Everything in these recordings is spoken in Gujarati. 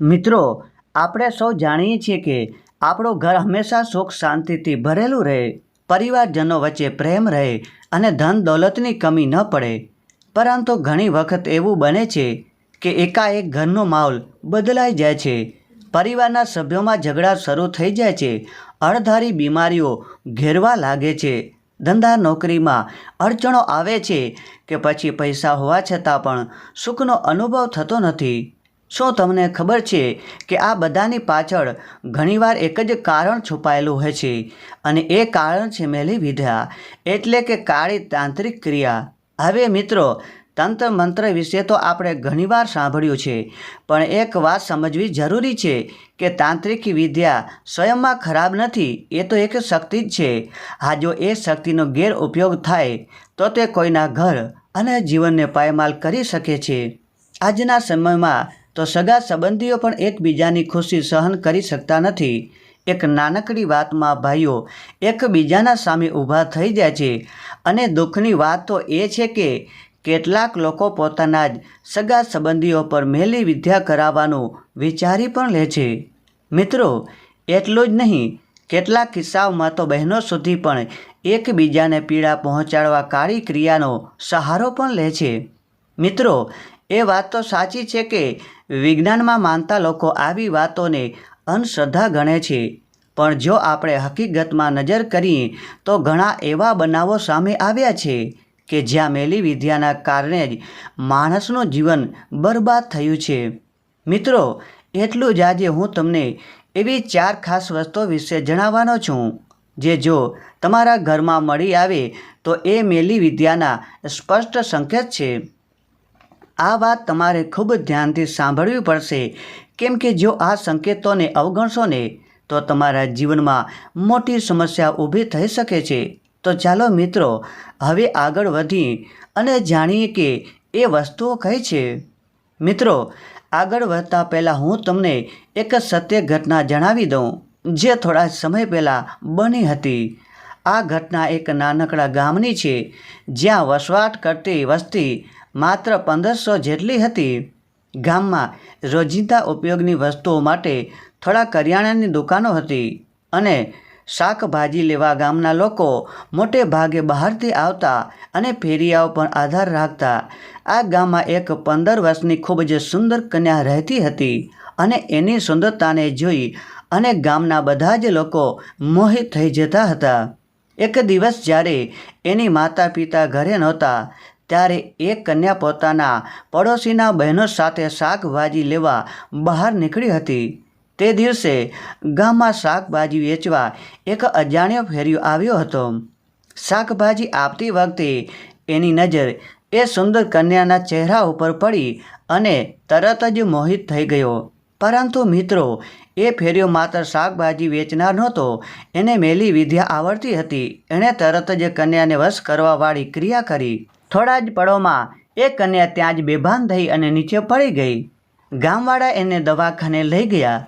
મિત્રો, આપણે સૌ જાણીએ છીએ કે આપણું ઘર હંમેશા સુખ શાંતિથી ભરેલું રહે, પરિવારજનો વચ્ચે પ્રેમ રહે અને ધન દોલતની કમી ન પડે. પરંતુ ઘણી વખત એવું બને છે કે એકાએક ઘરનો માહોલ બદલાઈ જાય છે. પરિવારના સભ્યોમાં ઝઘડા શરૂ થઈ જાય છે. અણધારી બીમારીઓ ઘેરવા લાગે છે. ધંધા નોકરીમાં અડચણો આવે છે કે પછી પૈસા હોવા છતાં પણ સુખનો અનુભવ થતો નથી. શું તમને ખબર છે કે આ બધાની પાછળ ઘણીવાર એક જ કારણ છુપાયેલું હોય છે? અને એ કારણ છે મેલી વિદ્યા એટલે કે કાળી તાંત્રિક ક્રિયા. હવે મિત્રો તંત્ર મંત્ર વિશે તો આપણે ઘણીવાર સાંભળ્યું છે, પણ એક વાત સમજવી જરૂરી છે કે તાંત્રિક વિદ્યા સ્વયંમાં ખરાબ નથી, એ તો એક શક્તિ જ છે. આ જો એ શક્તિનો ગેરઉપયોગ થાય, તો તે કોઈના ઘર અને જીવનને પાયમાલ કરી શકે છે. આજના સમયમાં તો સગા સંબંધીઓ પણ એકબીજાની ખુશી સહન કરી શકતા નથી. એક નાનકડી વાતમાં, ભાઈઓ, એકબીજાના સામે ઊભા થઈ જાય છે અને દુઃખની વાત તો એ છે કે કેટલાક લોકો પોતાના જ સગા સંબંધીઓ પર મેલી વિદ્યા કરાવવાનું વિચારી પણ લે છે. મિત્રો, એટલું જ નહીં, કેટલાક કિસ્સાઓમાં તો બહેનો સુધી પણ એકબીજાને પીડા પહોંચાડવા કાળી ક્રિયાનો સહારો પણ લે છે. મિત્રો એ વાત તો સાચી છે કે વિજ્ઞાનમાં માનતા લોકો આવી વાતોને અંધશ્રદ્ધા ગણે છે. પણ જો આપણે હકીકતમાં નજર કરીએ, તો ઘણા એવા બનાવો સામે આવ્યા છે કે જ્યાં મેલી વિદ્યાના કારણે જ માણસનું જીવન બરબાદ થયું છે. મિત્રો, એટલું જ આજે હું તમને એવી ચાર ખાસ વસ્તુઓ વિશે જણાવવાનો છું, જે જો તમારા ઘરમાં મળી આવે, તો એ મેલી વિદ્યાના સ્પષ્ટ સંકેત છે. આ વાત તમારે ખૂબ ધ્યાનથી સાંભળવી પડશે. કેમ કે જો આ સંકેતોને અવગણશો ને, તો તમારા જીવનમાં મોટી સમસ્યા ઊભી થઈ શકે છે. તો ચાલો મિત્રો, હવે આગળ વધી અને જાણીએ કે એ વસ્તુઓ કઈ છે. મિત્રો, આગળ વધતા પહેલાં હું તમને એક સત્ય ઘટના જણાવી દઉં, જે થોડા સમય પહેલાં બની હતી. આ ઘટના એક નાનકડા ગામની છે, જ્યાં વસવાટ કરતી વસ્તી માત્ર પંદરસો જેટલી હતી. ગામમાં રોજિંદા ઉપયોગની વસ્તુઓ માટે થોડા કરિયાણાની દુકાનો હતી અને શાકભાજી લેવા ગામના લોકો મોટે ભાગે બહારથી આવતા અને ફેરિયાઓ પણ આધાર રાખતા. આ ગામમાં એક પંદર વર્ષની ખૂબ જ સુંદર કન્યા રહેતી હતી અને એની સુંદરતાને જોઈ અને ગામના બધા જ લોકો મોહિત થઈ જતા હતા. એક દિવસ જ્યારે એની માતા પિતા ઘરે નહોતા ત્યારે એ કન્યા પોતાના પડોશીના બહેનો સાથે શાકભાજી લેવા બહાર નીકળી હતી. તે દિવસે ગામમાં શાકભાજી વેચવા એક અજાણ્યો ફેરિયો આવ્યો હતો. શાકભાજી આપતી વખતે એની નજર એ સુંદર કન્યાના ચહેરા ઉપર પડી અને તરત જ મોહિત થઈ ગયો. પરંતુ મિત્રો, એ ફેરિયો માત્ર શાકભાજી વેચનાર નહોતો, એને મેલી વિદ્યા આવડતી હતી. એણે તરત જ કન્યાને વશ કરવાવાળી ક્રિયા કરી. થોડા જ પળોમાં એ કન્યા ત્યાં જ બેભાન થઈ અને નીચે પડી ગઈ. ગામવાળા એને દવાખાને લઈ ગયા.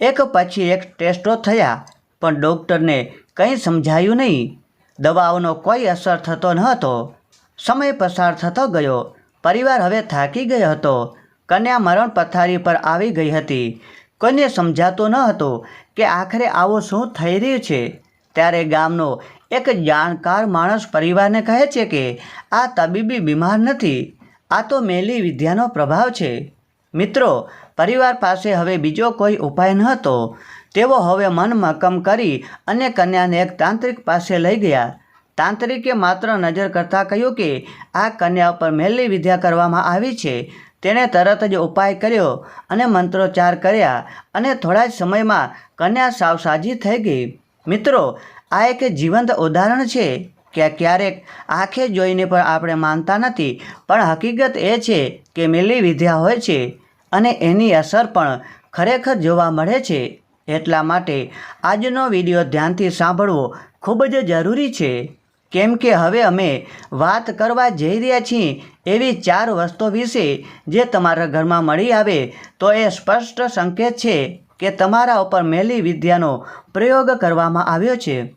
એક પછી એક ટેસ્ટો થયા, પણ ડૉક્ટરને કંઈ સમજાયું નહીં. દવાઓનો કોઈ અસર થતો ન હતો. સમય પસાર થતો ગયો. પરિવાર હવે થાકી ગયો હતો. કન્યા મરણ પથારી પર આવી ગઈ હતી. કોઈને સમજાતું ન હતું કે આખરે આવું શું થઈ રહ્યું છે? ત્યારે ગામનો એક જાણકાર માણસ પરિવારને કહે છે કે, આ તબીબી બીમાર નથી, આ તો મેલી વિદ્યાનો પ્રભાવ છે. મિત્રો, પરિવાર પાસે હવે બીજો કોઈ ઉપાય ન હતો. તેઓ હવે મન મક્કમ કરી અને કન્યાને એક તાંત્રિક પાસે લઈ ગયા. તાંત્રિકે માત્ર નજર કરતાં કહ્યું કે, આ કન્યા ઉપર મેલી વિદ્યા કરવામાં આવી છે. તેણે તરત જ ઉપાય કર્યો અને મંત્રોચ્ચાર કર્યા અને થોડા જ સમયમાં કન્યા સાવ સાજી થઈ ગઈ. મિત્રો આ એક જીવંત ઉદાહરણ છે કે ક્યારેક આંખે જોઈને પણ આપણે માનતા નથી, પણ હકીકત એ છે કે મેલી વિદ્યા હોય છે અને એની અસર પણ ખરેખર જોવા મળે છે. એટલા માટે આજનો વીડિયો ધ્યાનથી સાંભળવો ખૂબ જ જરૂરી છે. કેમ કે હવે અમે વાત કરવા જઈ રહ્યા છીએ એવી ચાર વસ્તુઓ વિશે જે તમારા ઘરમાં મળી આવે તો એ સ્પષ્ટ સંકેત છે કે તમારા ઉપર મેલી વિદ્યાનો પ્રયોગ કરવામાં આવ્યો છે.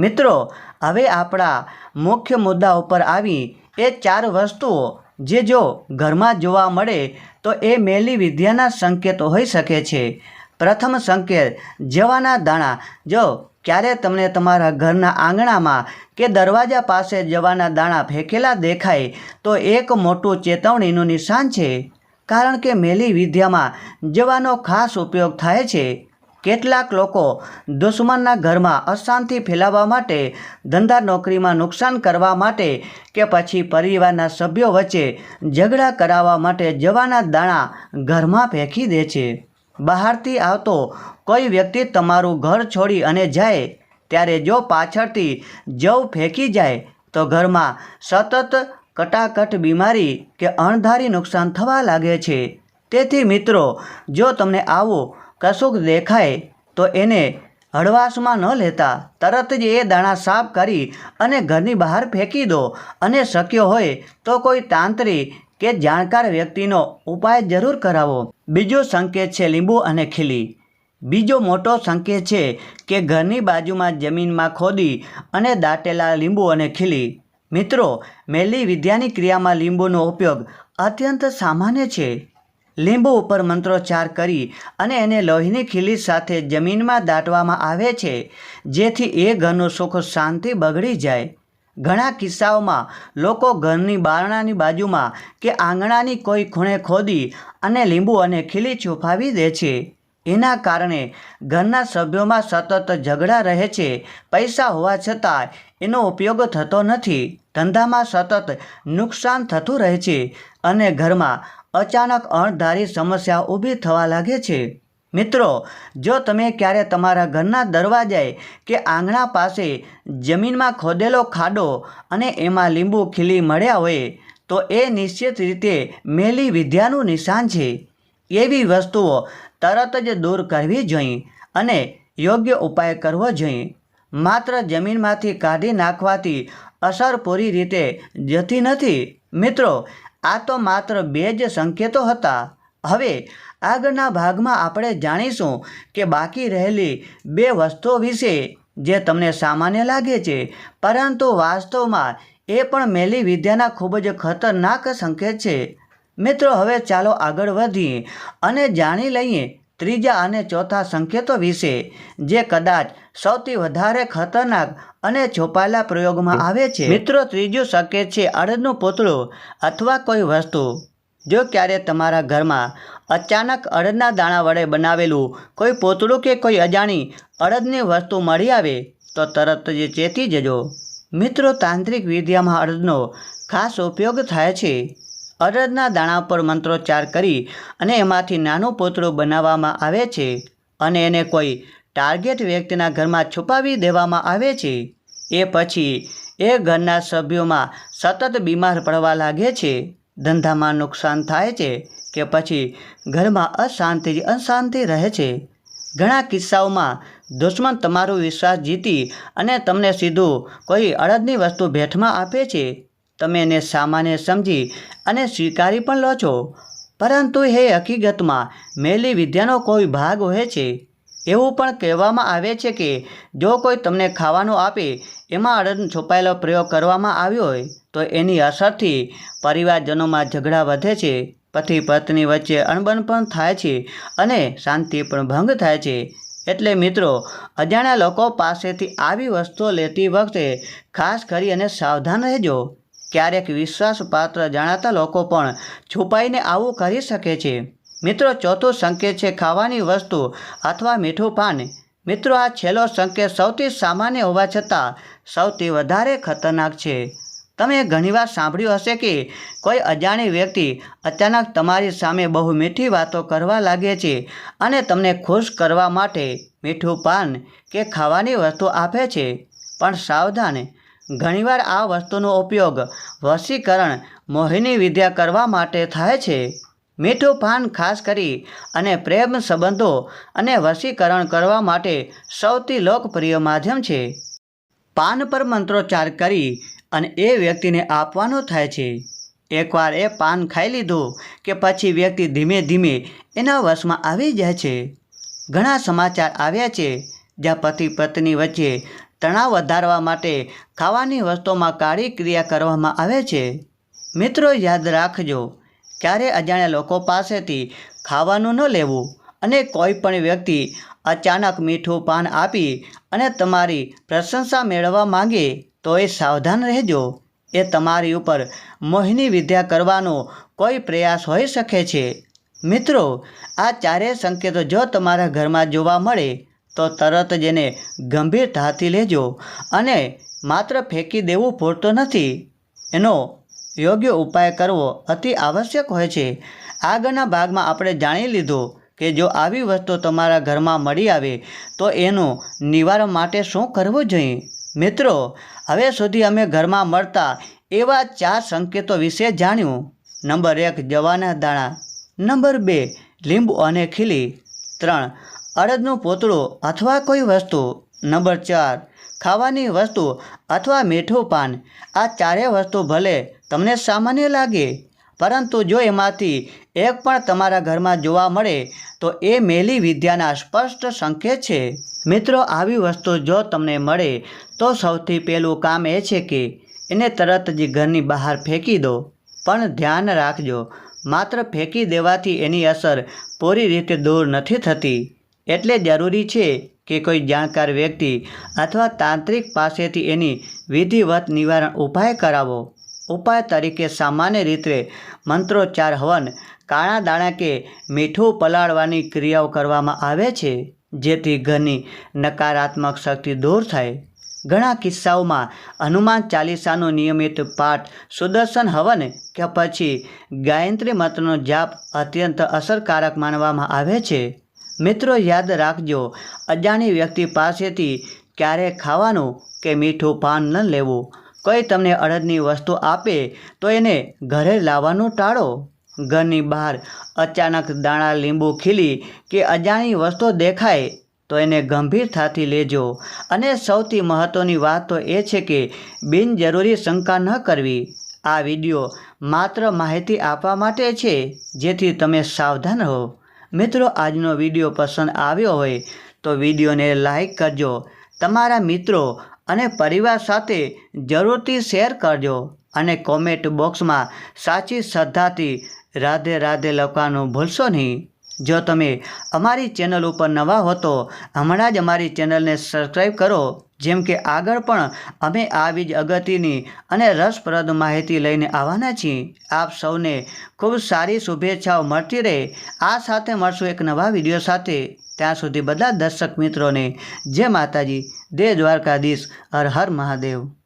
મિત્રો, હવે આપણા મુખ્ય મુદ્દા ઉપર આવી એ ચાર વસ્તુઓ જે જો ઘરમાં જોવા મળે તો એ મેલી વિદ્યાના સંકેતો હોઈ શકે છે. પ્રથમ સંકેત, જવાના દાણા. જો ક્યારે તમને તમારા ઘરના આંગણામાં કે દરવાજા પાસે જવાના દાણા ફેંકેલા દેખાય, તો એક મોટું ચેતવણીનું નિશાન છે. કારણ કે મેલી વિદ્યામાં જવાનો ખાસ ઉપયોગ થાય છે. કેટલાક લોકો દુશ્મનના ઘરમાં અશાંતિ ફેલાવવા માટે, ધંધા નોકરીમાં નુકસાન કરવા માટે કે પછી પરિવારના સભ્યો વચ્ચે ઝઘડા કરાવવા માટે જવાના દાણા ઘરમાં ફેંકી દે છે. બહારથી આવતો કોઈ વ્યક્તિ તમારું ઘર છોડી અને જાય, ત્યારે જો પાછળથી જવ ફેંકી જાય, તો ઘરમાં સતત કટાકટ બીમારી કે અણધારી નુકસાન થવા લાગે છે. તેથી મિત્રો, જો તમને આવું કશુંક દેખાય તો એને હળવાશમાં ન લેતા તરત જ એ દાણા સાફ કરી અને ઘરની બહાર ફેંકી દો. અને શક્ય હોય તો કોઈ તાંત્રિક કે જાણકાર વ્યક્તિનો ઉપાય જરૂર કરાવો. બીજો સંકેત છે લીંબુ અને ખીલી. બીજો મોટો સંકેત છે કે ઘરની બાજુમાં જમીનમાં ખોદી અને દાટેલા લીંબુ અને ખીલી. મિત્રો, મેલી વિદ્યાની ક્રિયામાં લીંબુનો ઉપયોગ અત્યંત સામાન્ય છે. લીંબુ ઉપર મંત્રોચ્ચાર કરી અને એને લોહીની ખીલી સાથે જમીનમાં દાટવામાં આવે છે, જેથી એ ઘરનું સુખ શાંતિ બગડી જાય. ઘણા કિસ્સાઓમાં લોકો ઘરની બારણાની બાજુમાં કે આંગણાની કોઈ ખૂણે ખોદી અને લીંબુ અને ખીલી છુપાવી દે છે. એના કારણે ઘરના સભ્યોમાં સતત ઝઘડા રહે છે. પૈસા હોવા છતાં એનો ઉપયોગ થતો નથી. ધંધામાં સતત નુકસાન થતું રહે છે અને ઘરમાં અચાનક અણધારી સમસ્યા ઊભી થવા લાગે છે. મિત્રો, જો તમે ક્યારે તમારા ઘરના દરવાજાએ કે આંગણા પાસે જમીનમાં ખોદેલો ખાડો અને એમાં લીંબુ ખીલી મળ્યા હોય, તો એ નિશ્ચિત રીતે મેલી વિદ્યાનું નિશાન છે. એવી વસ્તુઓ તરત જ દૂર કરવી જોઈએ અને યોગ્ય ઉપાય કરવો જોઈએ. માત્ર જમીનમાંથી કાઢી નાખવાથી અસર પૂરી રીતે જતી નથી. મિત્રો આ તો માત્ર બે જ સંકેતો હતા. હવે આગળના ભાગમાં આપણે જાણીશું કે બાકી રહેલી બે વસ્તુઓ વિશે જે તમને સામાન્ય લાગે છે, પરંતુ વાસ્તવમાં એ પણ મેલી વિદ્યાના ખૂબ જ ખતરનાક સંકેત છે. મિત્રો, હવે ચાલો આગળ વધીએ અને જાણી લઈએ ત્રીજા અને ચોથા સંકેતો વિશે, જે કદાચ સૌથી વધારે ખતરનાક અને છુપાયેલા પ્રયોગમાં આવે છે. મિત્રો, ત્રીજું સંકેત છે અડદનું પૂતળું અથવા કોઈ વસ્તુ. જો ક્યારે તમારા ઘરમાં અચાનક અડદના દાણા વડે બનાવેલું કોઈ પોતળું કે કોઈ અજાણી અડદની વસ્તુ મળી આવે, તો તરત જ ચેતી જજો. મિત્રો, તાંત્રિક વિદ્યામાં અડદનો ખાસ ઉપયોગ થાય છે. અડદના દાણા પર મંત્રોચ્ચાર કરી અને એમાંથી નાનું પોતળું બનાવવામાં આવે છે અને એને કોઈ ટાર્ગેટ વ્યક્તિના ઘરમાં છુપાવી દેવામાં આવે છે. એ પછી એ ઘરના સભ્યોમાં સતત બીમાર પડવા લાગે છે. ધંધામાં નુકસાન થાય છે કે પછી ઘરમાં અશાંતિ અશાંતિ રહે છે. ઘણા કિસ્સાઓમાં દુશ્મન તમારો વિશ્વાસ જીતી અને તમને સીધું કોઈ અડદની વસ્તુ ભેટમાં આપે છે. તમે એને સામાન્ય સમજી અને સ્વીકારી પણ લો છો. પરંતુ એ હકીકતમાં, મેલી વિદ્યાનો કોઈ ભાગ હોય છે? એવું પણ કહેવામાં આવે છે કે, જો કોઈ તમને ખાવાનું આપે, એમાં અડદ છુપાયેલો પ્રયોગ કરવામાં આવ્યો હોય, તો એની અસરથી પરિવારજનોમાં ઝઘડા વધે છે. પતિ પત્ની વચ્ચે અણબન પણ થાય છે અને શાંતિ પણ ભંગ થાય છે. એટલે મિત્રો, અજાણ્યા લોકો પાસેથી આવી વસ્તુઓ લેતી વખતે ખાસ કરી અને સાવધાન રહેજો. ક્યારેક વિશ્વાસપાત્ર જાણાતા લોકો પણ છુપાઈને આવું કરી શકે છે. મિત્રો, ચોથો સંકેત છે ખાવાની વસ્તુ અથવા મીઠું પાન. મિત્રો, આ છેલ્લો સંકેત સૌથી સામાન્ય હોવા છતાં સૌથી વધારે ખતરનાક છે. તમે ઘણીવાર સાંભળ્યું હશે કે કોઈ અજાણી વ્યક્તિ અચાનક તમારી સામે બહુ મીઠી વાતો કરવા લાગે છે અને તમને ખુશ કરવા માટે મીઠું પાન કે ખાવાની વસ્તુ આપે છે. પણ સાવધાન ઘણીવાર આ વસ્તુનો ઉપયોગ વશીકરણ, મોહિની વિદ્યા કરવા માટે થાય છે. મીઠું પાન ખાસ કરી અને પ્રેમ સંબંધો અને વશીકરણ કરવા માટે સૌથી લોકપ્રિય માધ્યમ છે. પાન પર મંત્રોચ્ચાર કરી અને એ વ્યક્તિને આપવાનું થાય છે. એકવાર એ પાન ખાઈ લીધું કે પછી વ્યક્તિ ધીમે ધીમે એના વશમાં આવી જાય છે. ઘણા સમાચાર આવ્યા છે, જ્યાં પતિ પત્ની વચ્ચે તણાવ વધારવા માટે ખાવાની વસ્તુમાં કાળી ક્રિયા કરવામાં આવે છે. મિત્રો, યાદ રાખજો, ક્યારે અજાણ્યા લોકો પાસેથી ખાવાનું ન લેવું અને કોઈ પણ વ્યક્તિ અચાનક મીઠું પાન આપી અને તમારી પ્રશંસા મેળવવા માંગે, તો એ સાવધાન રહેજો. એ તમારી ઉપર મોહિની વિદ્યા કરવાનો કોઈ પ્રયાસ હોઈ શકે છે. મિત્રો, આ ચારેય સંકેતો જો તમારા ઘરમાં જોવા મળે તો તરત જ એને ગંભીરતાથી લેજો અને માત્ર ફેંકી દેવું પૂરતું નથી. એનો યોગ્ય ઉપાય કરવો અતિ આવશ્યક હોય છે. આગળના ભાગમાં આપણે જાણી લીધું કે જો આવી વસ્તુ તમારા ઘરમાં મળી આવે, તો એનું નિવારણ માટે શું કરવું જોઈએ? મિત્રો, હવે સુધી અમે ઘરમાં મળતા એવા ચાર સંકેતો વિશે જાણ્યું. નંબર એક, જવાના દાણા. નંબર બે, લીંબુ અને ખીલી. ત્રણ અડદનું પોતળું અથવા કોઈ વસ્તુ. નંબર ચાર, ખાવાની વસ્તુ અથવા મીઠું પાન. આ ચારેય વસ્તુ ભલે તમને સામાન્ય લાગે, પરંતુ જો એમાંથી એક પણ તમારા ઘરમાં જોવા મળે, તો એ મેલી વિદ્યાના સ્પષ્ટ સંકેત છે. મિત્રો, આવી વસ્તુ જો તમને મળે, તો સૌથી પહેલું કામ એ છે કે એને તરત જ ઘરની બહાર ફેંકી દો. પણ ધ્યાન રાખજો, માત્ર ફેંકી દેવાથી એની અસર પૂરી રીતે દૂર નથી થતી. એટલે જરૂરી છે કે કોઈ જાણકાર વ્યક્તિ અથવા તાંત્રિક પાસેથી એની વિધિવત નિવારણ ઉપાય કરાવો. ઉપાય તરીકે સામાન્ય રીતે મંત્રોચ્ચાર હવન કાળા દાણા કે મીઠું પલાળવાની ક્રિયાઓ કરવામાં આવે છે, જેથી ઘરની નકારાત્મક શક્તિ દૂર થાય. ઘણા કિસ્સાઓમાં હનુમાન ચાલીસાનો નિયમિત પાઠ, સુદર્શન હવન કે પછી ગાયત્રી મંત્રનો જાપ અત્યંત અસરકારક માનવામાં આવે છે. મિત્રો યાદ રાખજો, અજાણી વ્યક્તિ પાસેથી ક્યારેય ખાવાનું કે મીઠું પાન ન લેવું. કોઈ તમને અડદની વસ્તુ આપે, તો એને ઘરે લાવવાનું ટાળો. ઘરની બહાર અચાનક દાણા લીંબુ ખીલી કે અજાણી વસ્તુ દેખાય, તો એને ગંભીરતાથી લેજો. અને સૌથી મહત્ત્વની વાત તો એ છે કે, બિનજરૂરી શંકા ન કરવી. આ વીડિયો માત્ર માહિતી આપવા માટે છે, જેથી તમે સાવધાન રહો. મિત્રો, આજનો વીડિયો પસંદ આવ્યો હોય તો વિડીયોને લાઈક કરજો, તમારા મિત્રો અને પરિવાર સાથે જરૂરથી શેર કરજો અને કોમેન્ટ બોક્સમાં સાચી શ્રદ્ધાથી રાધે રાધે લખવાનું ભૂલશો નહીં. જો તમે અમારી ચેનલ ઉપર નવા હો તો હમણાં જ અમારી ચેનલને સબસ્ક્રાઈબ કરો જેમ કે આગળ પણ અમે આવી જ અગત્યની અને રસપ્રદ માહિતી લઈને આવવાના છીએ. આપ સૌને ખૂબ સારી શુભેચ્છાઓ મળતી રહે. આ સાથે મળશું એક નવા વીડિયો સાથે. ત્યાં સુધી બધા દર્શક મિત્રોને જય માતાજી. દેહ દ્વારકાધીશ. હર હર મહાદેવ.